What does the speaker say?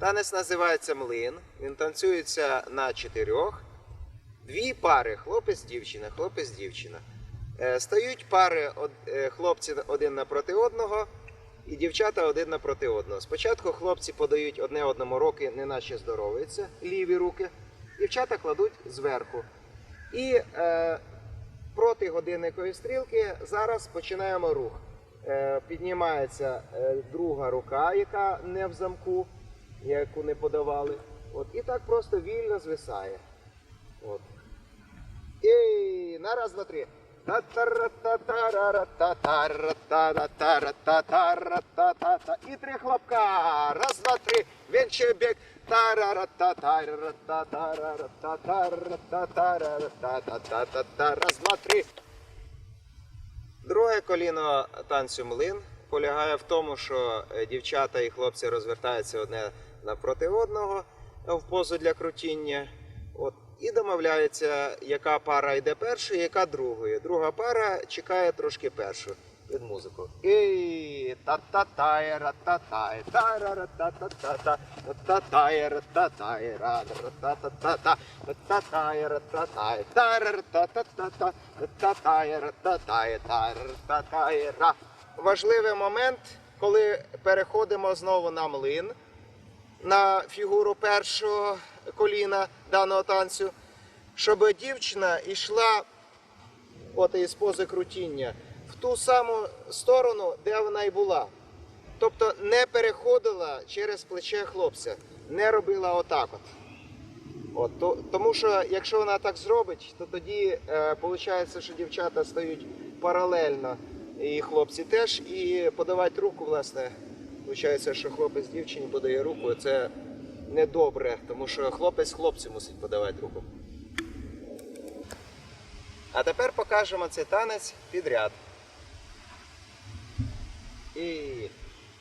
Танець називається млин. Він танцюється на чотирьох. Дві пари хлопець-дівчина, хлопець-дівчина. Е, Стають пари е, хлопці один напроти одного і дівчата один напроти одного. Спочатку хлопці подають одне одному руки, неначе здоровуються, ліві руки. Дівчата кладуть зверху. І е, проти годинникової стрілки зараз починаємо рух. Е, піднімається е, друга рука, яка не в замку, яку не подавали. От, і так просто вільно звисає. От. І на раз, два, три. І три хлопка. Раз, два, три. Венче біг. Та-ра-ра-та-та-ра-та-та-ра-та-та-ра-та-та-та. Раз, два, три. Друге коліно танцю млин полягає в тому, що е, дівчата і хлопці розвертаються одне напроти одного е, в позу для крутіння. От, і домовляються, яка пара йде першою, яка другою. Друга пара чекає трошки першу під музику. І та та та ра та та та ра ра та та та та та та ра та та ра та та та та та та ра та та та ра та та та та та та ра та та та та та ра Важливий момент, коли переходимо знову на млин на фігуру першого коліна даного танцю, щоб дівчина йшла от із пози крутіння в ту саму сторону, де вона й була. Тобто не переходила через плече хлопця, не робила отак от. От, то, тому що якщо вона так зробить, то тоді е, виходить, що дівчата стають паралельно, і хлопці теж, і подавати руку, власне, виходить, що хлопець дівчині подає руку, це недобре, тому що хлопець хлопцю мусить подавати руку. А тепер покажемо цей танець підряд. І.